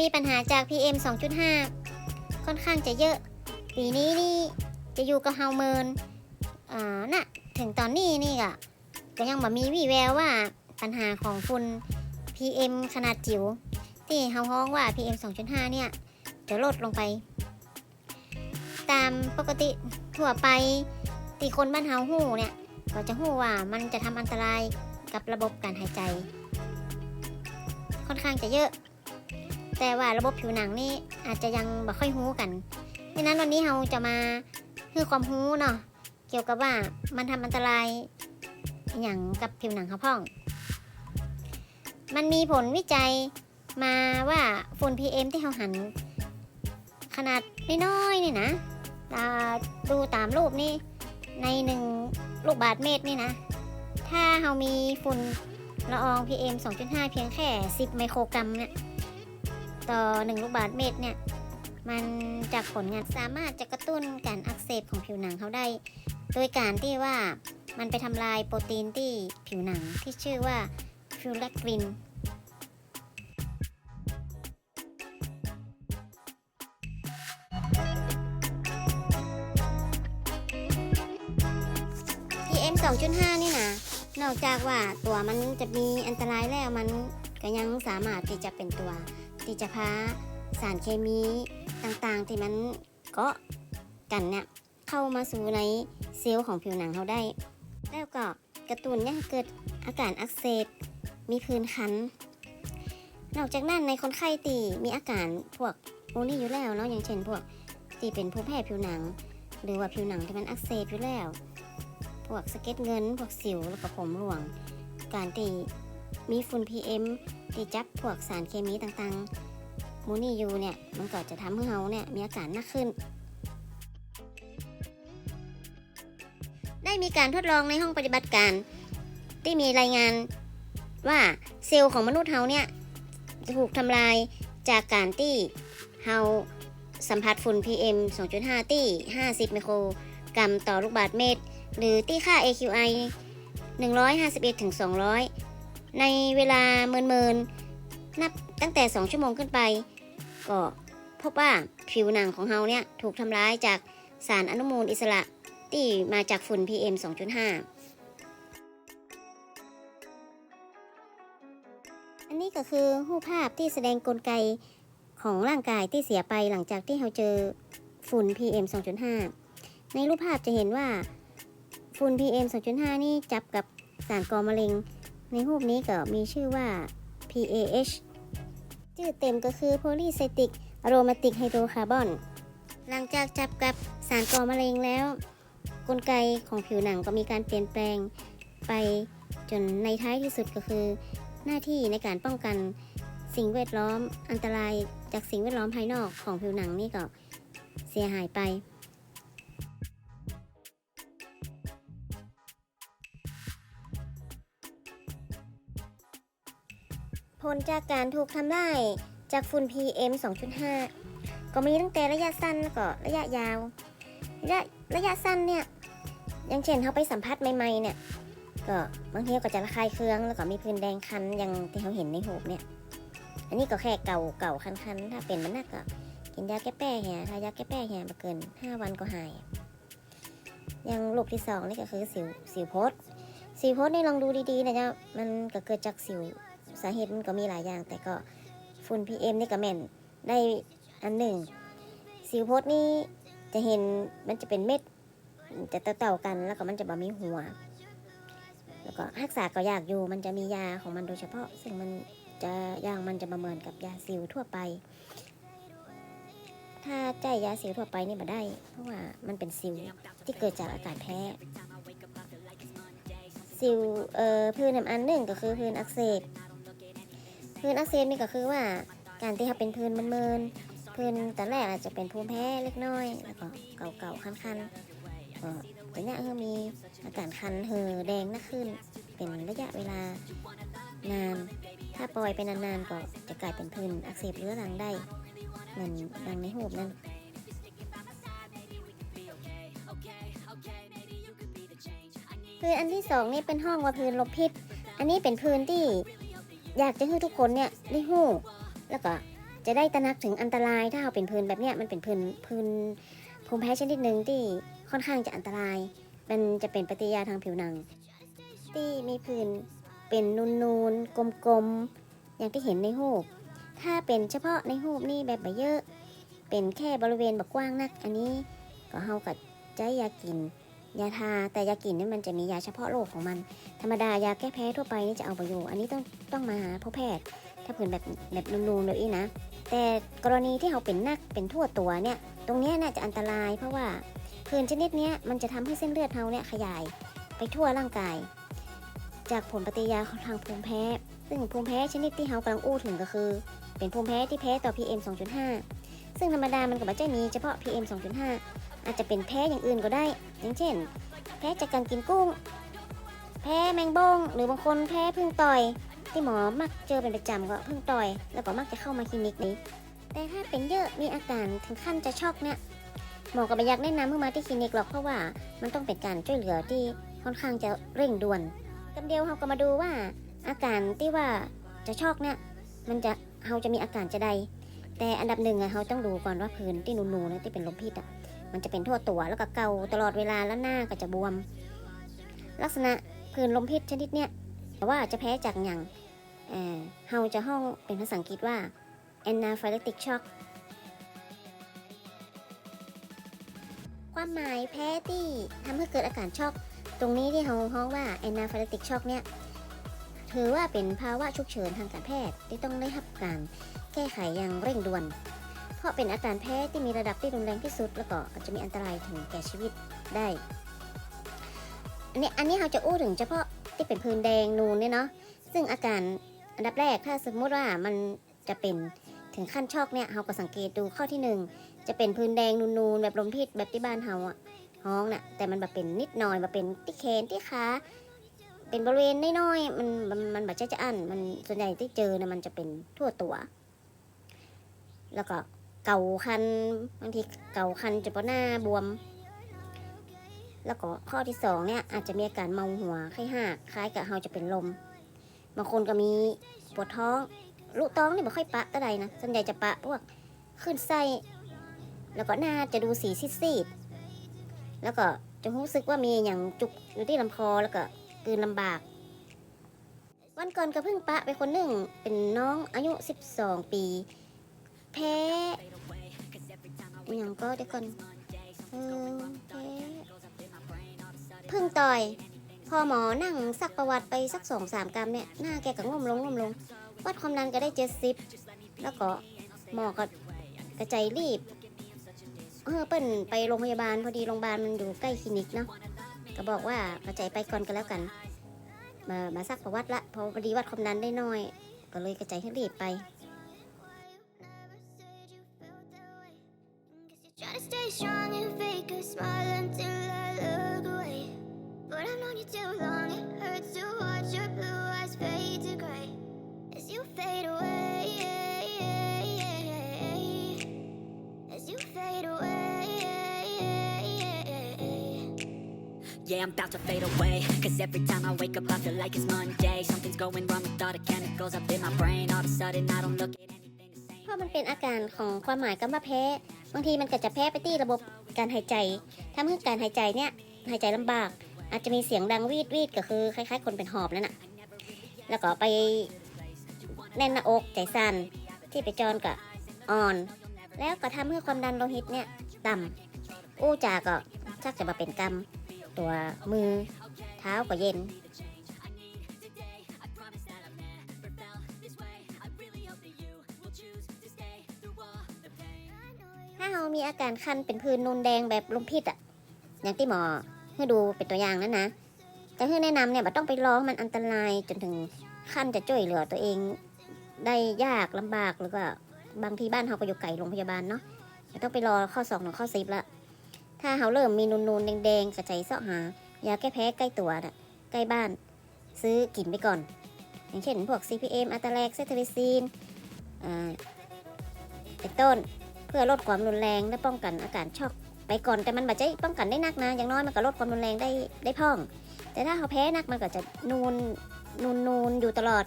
มีปัญหาจาก PM 2.5 ค่อนข้างจะเยอะ ปีนี้นี่จะอยู่กับเฮาเมินอ่าน่ะถึงตอนนี้นี่ก็ก็ยังบ่มีวี่แววว่าปัญหาของฝุ่น PM ขนาดจิ๋วที่เฮาฮ้องว่า PM 2.5 เนี่ย จะลดลงไป ตามปกติทั่วไปที่คนบ้านเฮาหู้เนี่ย ก็จะหู้ว่ามันจะทำอันตรายกับระบบการหายใจ ค่อนข้างจะเยอะ แต่ว่าระบบผิวหนังนี่อาจจะยังบ่ค่อยหู้กันดังนั้นวันนี้เราจะมาให้ความรู้เนาะเกี่ยวกับว่ามันทำอันตรายอย่างกับผิวหนังเขาพ่อง มันมีผลวิจัยมาว่าฝุ่น PM ที่เราหัน ขนาดน้อยๆนี่นะดูตามรูปนี่ในหนึ่งลูกบาทเมตรนี่นะ ถ้าเรามีฝุ่นละออง PM 2.5 เพียงแค่ 10 ไมโครกรัมเนี่ย ต่อ 1 ลูกบาทเมตรเนี่ยมันจากผลงานสามารถจะกระตุ้นการอักเสบของผิวหนังเขาได้ โดยการที่ว่ามันไปทำลายโปรตีนที่ผิวหนังที่ชื่อว่าฟิลแลกริน PM 2.5นี่นะนอกจากว่าตัวมันจะมีอันตรายแล้วมันก็ยังสามารถที่จะเป็นตัว ที่จะพาสารเคมีต่างๆ ที่มันเกาะกันเนี่ยเข้ามาสู่ในเซลล์ของผิวหนังเราได้ แล้วก็กระตุ้นเนี่ยเกิดอาการอักเสบมีผื่นคัน นอกจากนั้นในคนไข้ตีมีอาการพวกโอนี่อยู่แล้วเนาะอย่างเช่นพวกที่เป็นภูมิแพ้ผิวหนัง หรือว่าผิวหนังที่มันอักเสบอยู่แล้ว พวกสะเก็ดเงิน พวกสิวแล้วก็ผมหลวง การที่มีฝุ่น PM ที่จับพวกสารเคมีต่างๆ มูนี่ยูเนี่ยมันก็จะทำให้เราเนี่ยมีอาการหนักขึ้น ได้มีการทดลองในห้องปฏิบัติการ ที่มีรายงานว่าเซลล์ของมนุษย์เราเนี่ยจะถูกทำลายจากการที่เราสัมผัสฝุ่น PM 2.5 ที่ 50 ไมโครกรัมต่อลูกบาศก์เมตร หรือที่ค่า AQI 151ถึง200 ในเวลาเมินเมินๆนับตั้งแต่ 2 ชั่วโมงขึ้นไป ก็พบว่าผิวหนังของเราเนี่ยถูกทำร้ายจากสารอนุมูลอิสระที่มาจากฝุ่น PM 2.5 อันนี้ก็คือรูปภาพที่แสดงกลไกของร่างกายที่เสียไปหลังจากที่เราเจอฝุ่น PM 2.5 ในรูปภาพจะเห็นว่าฝุ่น PM 2.5 นี่จับกับสารก่อมะเร็ง ในรูปนี้ก็มีชื่อว่า PAH ชื่อเต็มก็คือ Polycyclic Aromatic Hydrocarbon หลังจากจับกับสารก่อมะเร็งแล้ว กลไกของผิวหนังก็มีการเปลี่ยนแปลงไปจนในท้ายที่สุดก็คือ หน้าที่ในการป้องกันสิ่งแวดล้อมอันตรายจากสิ่งแวดล้อมภายนอกของผิวหนังนี่ก็เสียหายไป ผลจากการถูกทำลายจากฝุ่น PM 2.5 ก็มีตั้งแต่ระยะสั้นแล้วก็ระยะยาวระยะระยะสั้นเนี่ยอย่างเช่นเขาไปสัมผัสใหม่ๆเนี่ยก็บางทีก็จะระคายเคืองแล้วก็มีพื้นแดงคันอย่างที่เขาเห็นในหูเนี่ย อันนี้ก็แค่เก่าเก่าคันๆถ้าเป็นมันนักก็กินยาแก้แป้แหถ้ายาแก้แป้แหมาเกิน 5 วันก็หาย อย่างโรคที่สองนี่ก็คือสิวสิวโพสสิวโพสนี่ลองดูดีๆนะจ๊ะมันก็เกิดจากสิว สาเหตุมันก็มีหลายอย่าง แต่ก็ฝุ่น PM นี่ก็แม่นได้อันหนึ่ง สิวโพสนี่จะเห็นมันจะเป็นเม็ด จะเต่าๆกัน แล้วก็มันจะบ่มีหัว แล้วก็รักษาก็ยากอยู่ มันจะมียาของมันโดยเฉพาะ ซึ่งมันจะย่างมันจะมาเมือนกับยาสิวทั่วไป ถ้าใจยยาสิวทั่วไปนี่มาได้ เพราะว่ามันเป็นสิวที่เกิดจากอากาศแพ้สิวเอ่อพื้นอันหนึ่งก็คือพื้นอักเสบ พื้นอักเสบนี่ก็คือว่าการที่เขาเป็นพื้นมันเมินพื้นแต่แรกอาจจะเป็นภูมิแพ้เล็กน้อย แล้วก็เก่าๆคันๆก็แต่เนี้ยคือมีอาการคันเห่อแดงนักขึ้น เป็นระยะเวลานาน ถ้าปล่อยไปนานๆก็จะกลายเป็นพื้นอักเสบเรื้อรังได้เหมือนดังในหูนั่นพื้นอันที่สองนี่เป็นห้องว่าพื้นลบพิษ อันนี้เป็นพื้นที่ อยากจะให้ทุกคนเนี่ยได้หู้ แล้วก็จะได้ตระหนักถึงอันตรายถ้าเราเป็นพื้นแบบเนี้ยมันเป็นพื้นพื้นภูมิแพ้ชนิดหนึ่งที่ค่อนข้างจะอันตราย มันจะเป็นปฏิกิริยาทางผิวหนัง ที่มีพื้นเป็นนูนๆกลมๆอย่างที่เห็นในรูถ้าเป็นเฉพาะในรูนี่แบบเยอะ เป็นแค่บริเวณแบบกว้างนัก อันนี้ก็เฮากับใจยากิน ยาทาแต่ยากินนี่มันจะมียาเฉพาะโรคของมัน ธรรมดายาแก้แพ้ทั่วไปนี่จะเอาไปอยู่อันนี้ต้องต้องมาหาพบแพทย์ ถ้าเผื่อแบบแบบนูนๆแบบนี้นะ แต่กรณีที่เขาเป็นนักเป็นทั่วตัวเนี่ยตรงเนี้ยน่าจะอันตราย เพราะว่าผื่นชนิดเนี้ยมันจะทำให้เส้นเลือดเราเนี่ยขยายไปทั่วร่างกาย จากผลปฏิกิริยาของทางภูมิแพ้ ซึ่งภูมิแพ้ชนิดที่เรากำลังอู้ถึงก็คือ เป็นภูมิแพ้ที่แพ้ต่อ PM 2.5ซึ่งธรรมดามันก็ไม่ใช่มีเฉพาะ PM 2.5 อาจจะเป็นแพ้อย่างอื่นก็ได้ อย่างเช่น แพ้จากการกินกุ้ง แพ้แมงบงหรือบางคนแพ้พึ่งต่อย ที่หมอมักเจอเป็นประจำก็พึ่งต่อย แล้วก็มักจะเข้ามาคลินิกนี้ แต่ถ้าเป็นเยอะมีอาการถึงขั้นจะช็อกเนี่ยหมอก็ไม่อยากแนะนำให้มาที่คลินิกหรอกเพราะว่ามันต้องเป็นการช่วยเหลือที่ค่อนข้างจะเร่งด่วนกำเดียวเราก็มาดูว่า อาการที่ว่าจะช็อกเนี่ยมันจะเราจะมีอาการจะใดแต่อันดับหนึ่งอะเราต้องดูก่อนว่าพื้นที่นูนๆนะที่เป็นลมพิษอะ มันจะเป็นทั่วตัวแล้วก็เกาตลอดเวลาแล้วหน้าก็จะบวม ลักษณะพื้นลมพิษชนิดเนี้ยแต่ว่าจะแพ้จากอย่างเออเฮาจะห้องเป็นภาษาอังกฤษว่า anaphylactic shock ความหมายแพ้ที่ทำให้เกิดอาการช็อก ตรงนี้ที่เฮาห้องว่า anaphylactic shock เนี่ยถือว่าเป็นภาวะฉุกเฉินทางการแพทย์ที่ต้องได้รับการแก้ไขอย่างเร่งด่วน ราะเป็นอาการแพ้ที่มีระดับที่รุนแรงที่สุด แล้วก็อาจจะมีอันตรายถึงแก่ชีวิตได้ อันนี้อันนี้เราจะอู้ถึงเฉพาะที่เป็นพื้นแดงนูนเนี่ยเนาะ ซึ่งอาการอันดับแรกถ้าสมมติว่ามันจะเป็นถึงขั้นช็อกเนี่ยเราก็สังเกตดูข้อที่หนึ่งจะเป็นพื้นแดงนูนๆแบบลมพิษแบบที่บ้านเฮาอะห้องน่ะแต่มันแบบเป็นนิดหน่อยแบบเป็นที่แขนที่ขาเป็นบริเวณน้อยๆมันมันมันแบบจะจะอันมันส่วนใหญ่ที่เจอเนี่ยมันจะเป็นทั่วตัว แล้วก็ เก่าคันบางทีเก่าคันจะปหน้าบวม แล้วก็ข้อที่สองเนี่ยอาจจะมีอาการเมาหัวไข้หักคล้ายกับเฮาจะเป็นลม บางคนก็มีปวดท้องลูกท้องนี่ไม่ค่อยปะก็ได้นะส่วนใหญ่จะปะพวกขึ้นไส้แล้วก็หน้าจะดูสีซีดๆแล้วก็จะรู้สึกว่ามีอย่างจุกอยู่ที่ลำคอแล้วก็กืนลำบาก วันก่อนก็เพิ่งปะไปคนหนึ่งเป็นน้องอายุ 12 ปี แพ้ อหย่างก็เดี๋ยวก่อนเออพ้เพิ่งต่อย พอหมอนั่งสักประวัติไปสักสองสามกรัมเนี่ยหน้าแกก็ง่วมลงง่วมลง วัดความดันก็ได้เจ็ดสิบแล้วก็หมอก็กระจายรีบเออเปิ้นไปโรงพยาบาลพอดีโรงพยาบาลมันอยู่ใกล้คลินิกเนาะก็บอกว่ากระจายไปก่อนก็แล้วกัน มามาสักประวัติละพอพอดีวัดความดันได้น้อย ก็เลยกระจายให้รีบไป stay strong and fake a smile until I look away. But I've known you too long, it hurts to watch your blue eyes fade to gray as you fade away. As you fade away. Yeah, I'm about to fade away. Cause every time I wake up, I feel like it's Monday. Something's going wrong with all the chemicals up in my brain. All of a sudden, I don't look at anything the same. เพราะมันเป็นอาการของความหมายคำว่าแพ้ บางทีมันก็จะแพ้ไปที่ระบบการหายใจทำให้การหายใจเนี่ยหายใจลำบาก อาจจะมีเสียงดังวีดวีดก็คือคล้าย ๆ คนเป็นหอบแล้วน่ะแล้วก็ไปแน่นหน้าอกใจสั่นที่ไปจรกับอ่อน แล้วก็ทำให้ความดันโลหิตเนี่ยต่ำอู้จาก็ชักจะมาเป็นกรรมตัวมือ เท้าก็เย็น มีอาการคันเป็นพื้นนูนแดงแบบลมพิษอะ อย่างที่หมอให้ดูเป็นตัวอย่างนั้นนะ แต่ให้แนะนำเนี่ยบ่ต้องไปรอให้มันอันตรายจนถึงขั้นจะช่วยเหลือตัวเองได้ยากลำบากหรือว่าบางทีบ้านเราก็อยู่ไกลโรงพยาบาลเนาะต้องไปรอข้อสองหรือข้อสิบละ ถ้าเขาเริ่มมีนูนๆแดงๆกระใจเสาะหายาแก้แพ้ใกล้ตัวน่ะใกล้บ้านซื้อกินไปก่อน อย่างเช่นพวก CPM อัตาแลกเซทริซีนอ่าเป็นต้น พื่อลดความรุนแรงและป้องกันอาการช็อกไปก่อนแต่มันบัจจะป้องกันได้นักนะ อย่างน้อยมันก็ลดความรุนแรงได้ได้พ่อง แต่ถ้าเขาแพ้นักมันก็จะนูนนูนนูนอยู่ตลอด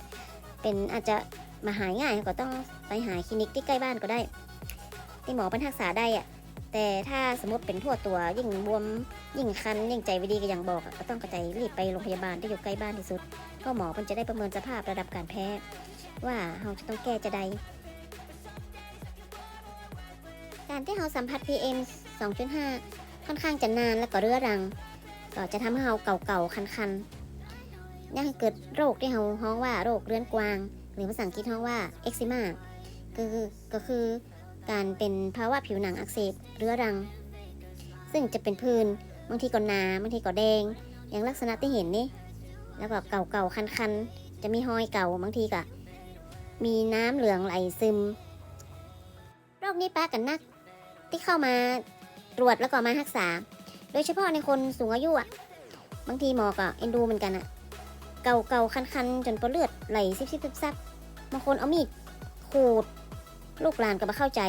เป็นอาจจะมาหายง่ายก็ต้องไปหาคลินิกที่ใกล้บ้านก็ได้ ที่หมอเป็นทักษาได้อะแต่ถ้าสมมติเป็นทั่วตัวยิ่งบวมยิ่งคันยิ่งใจไม่ดีก็อย่างบอกก็ต้องกระจายรีบไปโรงพยาบาลที่อยู่ใกล้บ้านที่สุดเพราะหมอมันจะได้ประเมินสภาพระดับการแพ้ ว่าเราจะต้องแก้จะใด การที่เราสัมผัส PM 2.5 ค่อนข้างจะนานและก็เรื้อรัง ก็จะทำให้เราเก่าๆ คันๆยังเกิดโรคที่เราฮ้องว่าโรคเรื้อนกวาง หรือภาษาอังกฤษฮ้องว่าเอ็กซิมาก็คือก็คือการเป็นภาวะผิวหนังอักเสบเรื้อรัง ซึ่งจะเป็นพื้นบางทีก็หนาบางทีก็แดง อย่างลักษณะที่เห็นนี่แล้วก็เก่าๆ คันๆ จะมีหอยเก่าบางทีก็มีน้ำเหลืองไหลซึม โรคนี้ป้ากันนัก ที่เข้ามาตรวจแล้วก็มารักษา โดยเฉพาะในคนสูงอายุอะ บางทีหมอก็เอ็นดูเหมือนกันอะ เก่าเก่าคันคันๆจนปนเลือดไหลซิบซิบซิบซับบางคนเอามีดขูด ลูกหลานก็มาเข้าใจ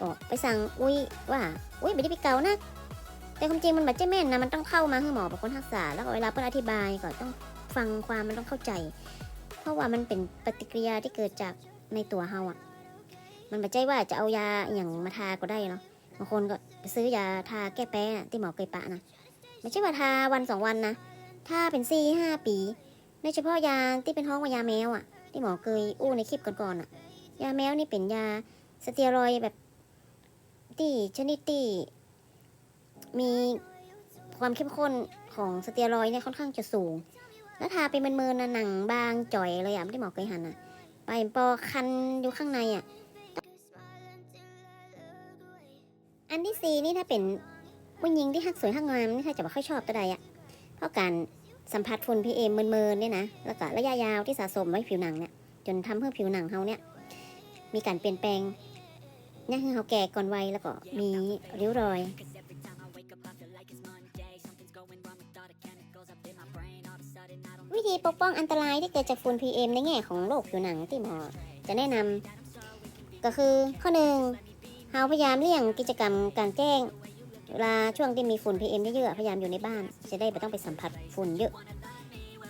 ก็ไปสั่งอุ้ยว่า อุ้ยไม่ได้ไปเกานะ แต่ความจริงมันแบบเจ้แม่นนะมันต้องเข้ามาให้หมอเป็นคนรักษา แล้วก็เวลาเพื่อนอธิบายก็ต้องฟังความมันต้องเข้าใจ เพราะว่ามันเป็นปฏิกิริยาที่เกิดจากในตัวเฮาอะ มันไม่ใช่ว่าจะเอายาอย่างมาทาก็ได้เนาะ บางคนก็ไปซื้อยาทาแก้แพ้อะที่หมอเคยปะนะไม่ใช่ว่าทาวันสองวันนะถ้าเป็นสี่ห้าปีโดยเฉพาะยาที่เป็นห้องว่ายาแมวอะ ที่หมอเคยอู้ในคลิปก่อนๆอะ ยาแมวนี่เป็นยาสเตียรอยแบบที่ชนิดที่มีความเข้มข้นของสเตียรอยเนี่ยค่อนข้างจะสูง แล้วทาไปเมินๆนะหนังบางจ่อยเลยอะที่หมอเคยหันอะ ไปปอคันอยู่ข้างในอะ อันที่สี่นี่ถ้าเป็นผู้หญิงที่ฮักสวยฮักงามนี่ถ้าจะบอกค่อยชอบตัวใดอะเพราะการสัมผัสฝุ่นพีเอ็มเมินๆเนี่ยนะแล้วก็ระยะยาวที่สะสมไว้ผิวหนังเนี่ยจนทำให้ผิวหนังเขาเนี่ยมีการเปลี่ยนแปลงเนี่ยคือเขาแก่ก่อนวัยแล้วก็มีริ้วรอยวิธีปกป้องอันตรายที่เกิดจากฝุ่น PM ในแง่ของโรคผิวหนังที่หมอจะแนะนำก็คือข้อหนึ่ง เราพยายามเลี่ยงกิจกรรมกลางแจ้ง เวลาช่วงที่มีฝุ่น PM เยอะๆพยายามอยู่ในบ้าน จะได้ไม่ต้องไปสัมผัสฝุ่นเยอะ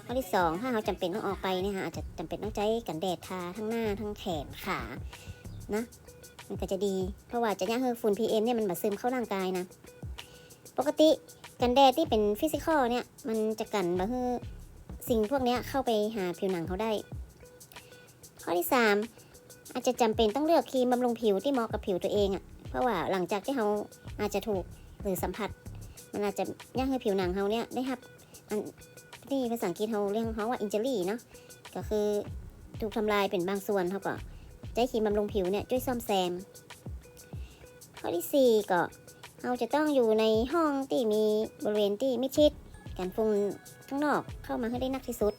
ข้อที่สองถ้าเราจำเป็นต้องออกไปเนี่ยค่ะอาจจะจำเป็นต้องใช้กันแดดทาทั้งหน้าทั้งแขนขานะมันก็จะดี เพราะว่าจะย่างให้ฝุ่น PM เนี่ยมันมาซึมเข้าร่างกายนะ ปกติกันแดดที่เป็นฟิสิกอลเนี่ยมันจะกันมาให้สิ่งพวกเนี้ยเข้าไปหาผิวหนังเขาได้ ข้อที่ 3 อาจจะจำเป็นต้องเลือกครีมบำรุงผิวที่เหมาะกับผิวตัวเองอะ่ะเพราะว่าหลังจากที่เขาอาจจะถูกหรือสัมผัส มันอาจจะย่างให้ผิวหนังเขาเนี่ยได้รับอันที่ภาษาอังกฤษเขาเรียกเขาว่าอินเจอรี่เนาะก็คือถูกทำลายเป็นบางส่วนเขาก็ใช้ครีมบำรุงผิวเนี่ยช่วยซ่อมแซม ข้อที่ 4 ก็เราจะต้องอยู่ในห้องที่มีบริเวณที่มิดชิด การฝุ่นข้างนอกเข้ามาให้ได้นักที่สุด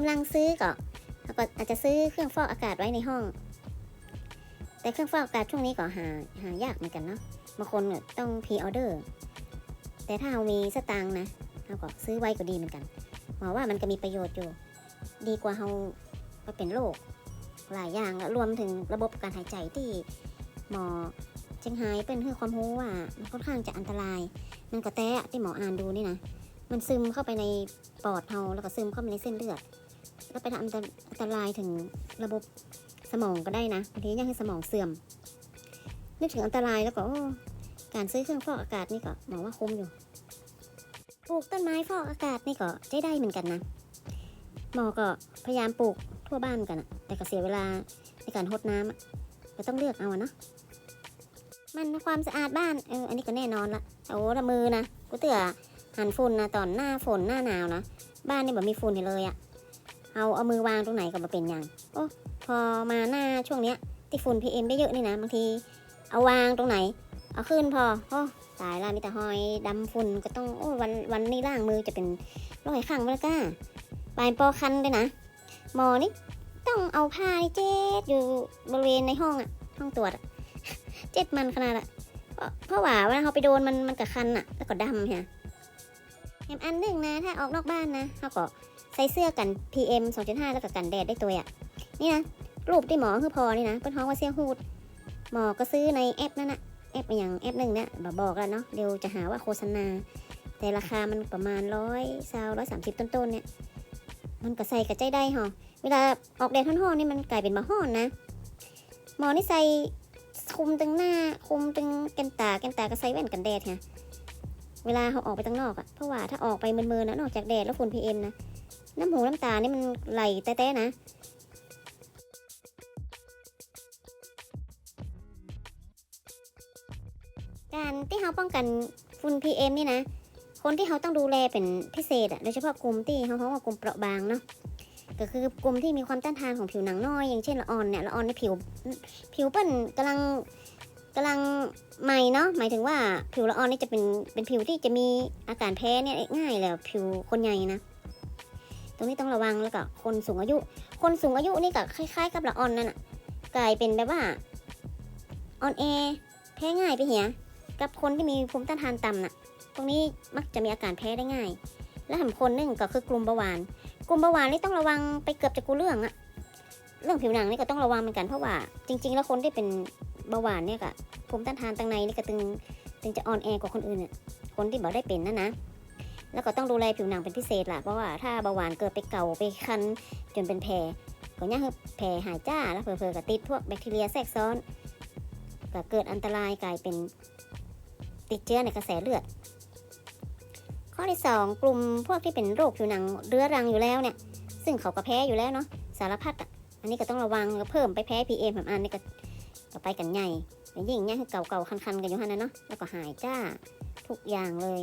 ถ้ามีกำลังซื้อก็เขาก็อาจจะซื้อเครื่องฟอกอากาศไว้ในห้อง แต่เครื่องฟอกอากาศช่วงนี้ก็หาหายากเหมือนกันเนาะบางคนเนี่ยต้องพรีออเดอร์แต่ถ้าเรามีสตางค์นะเราก็ซื้อไว้ก็ดีเหมือนกันหมอว่ามันก็มีประโยชน์อยู่ ดีกว่าเราไปเป็นโรคหลายอย่างแล้วรวมถึงระบบการหายใจที่หมอเชงไฮ้เป็นให้ความรู้ว่ามันค่อนข้างจะอันตราย มันกระแตะที่หมออ่านดูนี่นะมันซึมเข้าไปในปอดเราแล้วก็ซึมเข้าไปในเส้นเลือด แล้วไปทำอันตรายถึงระบบสมองก็ได้นะบางทียังให้สมองเสื่อม นึกถึงอันตรายแล้วก็การซื้อเครื่องฟอกอากาศนี่ก็หมอว่าคุ้มอยู่ ปลูกต้นไม้ฟอกอากาศนี่ก็ใช้ได้เหมือนกันนะหมอก็พยายามปลูกทั่วบ้านกันอะแต่ก็เสียเวลาในการรดน้ำก็ต้องเลือกเอาเนาะมันความสะอาดบ้านเอออันนี้ก็แน่นอนละโอ้ละมือนะกูเตือหันฝุ่นนะตอนหน้าฝนหน้าหนาวนะบ้านนี่แบบมีฝุ่นเลยอะ เอาเอามือวางตรงไหนก็มาเป็นอย่างโอ้พอมาหน้าช่วงเนี้ยที่ฝุ่นพีเอ็มได้เยอะนี่นะบางที เอาวางตรงไหน เอาขึ้นพอโอ้ตายละมีแต่หอยดำฝุ่นก็ต้องโอ้วันวันนี้ล้างมือจะเป็นรอยข้างเบลก้าปลายปอคันด้วยนะหมอนี่ต้องเอาผ้าเจ็ดอยู่บริเวณในห้องอะห้องตรวจเจ็ดมันขนาดอะเพราะว่าเวลาเขาไปโดนมันมันกับคันอะแล้วก็ดำฮะแถมอันหนึ่งนะถ้าออกนอกบ้านนะเขาก็ ใส่เสื้อกัน PM 2.5 แล้วก็กันแดดได้ตัวอะนี่นะรูปที่หมอคือพอนี่นะเป็นห้องว่าเสียหูด หมอก็ซื้อในแอปนั่นนะแอปอย่างแอปหนึ่งเนี่ยบบอกแล้วเนาะเดี๋ยวจะหาว่าโฆษณา แต่ราคามันประมาณร้อยซาวร้อยสามสิบต้นๆเนี่ยมันก็ใส่กระใจได้หอเวลาออกแดดท่อนๆนี่มันกลายเป็นมาห้อนนะ หมอนี่ใส่คุมตึงหน้าคุมตึงแกันตาแกันตาก็ใส่แว่นกันแดดค่ะเวลาเขาออกไปตั้งนอกอะเพราะว่าถ้าออกไปเมินๆนะนอกจากแดดแล้วฝุ่นพีเอ็มนะ น้ำหูน้ำตานี่มันไหลแต้ๆนะการที่เขาป้องกันฝุ่น PM นี่นะ คนที่เขาต้องดูแลเป็นพิเศษอะโดยเฉพาะกลุ่มที่เขาเขาว่ากลุ่มเปราะบางเนาะ ก็คือกลุ่มที่มีความต้านทานของผิวหนังน้อย อย่างเช่นละอ่อนเนี่ยละอ่อนในผิวผิวเปิ้นกำลังกำลังใหม่เนาะ หมายถึงว่าผิวละอ่อนนี่จะเป็นเป็นผิวที่จะมีอาการแพ้เนี่ยง่ายแล้วผิวคนใหญ่นะ ตรงนี้ต้องระวังแล้วก็คนสูงอายุ คนสูงอายุนี่ก็คล้ายๆ กับละออนนั่นอะกลายเป็นแบบว่าออนแอแพ้ง่ายไปเหียกับคนที่มีภูมิต้านทานต่ำน่ะ ตรงนี้มักจะมีอาการแพ้ได้ง่าย และหำคนหนึ่งก็คือกลุ่มเบาหวาน กลุ่มเบาหวานนี่ต้องระวังไปเกือบจะกูเรื่องอะเรื่องผิวหนังนี่ก็ต้องระวังเหมือนกันเพราะว่า จริง ๆ แล้วคนที่เป็นเบาหวานเนี่ยก็ภูมิต้านทานตังในนี่ก็ตึงตึงจะอ่อนแอกว่าคนอื่นเนี่ยคนที่บอกได้เป็นนะนะ แล้วก็ต้องดูแลผิวหนังเป็นพิเศษล่ะ เพราะว่าถ้าเบาหวานเกิดไปเก่าไปคันจนเป็นแผลก็ย่าคือแผลหายจ้าแล้วเผลอๆก็ติดพวกแบคทีเรียแทรกซ้อนก็เกิดอันตรายกลายเป็นติดเชื้อในกระแสเลือด ข้อที่ 2 กลุ่มพวกที่เป็นโรคผิวหนังเรื้อรังอยู่แล้วเนี่ย ซึ่งเขาก็แพ้อยู่แล้วเนาะสารพัดอะอันนี้ก็ต้องระวังแล้วเพิ่มไปแพ้ PM แบบอันนี้ก็ก็ไปกันใหญ่ยิ่งเนี่ยคือเก่าๆคันๆกันอยู่ฮันนะเนาะแล้วก็หายจ้าทุกอย่างเลย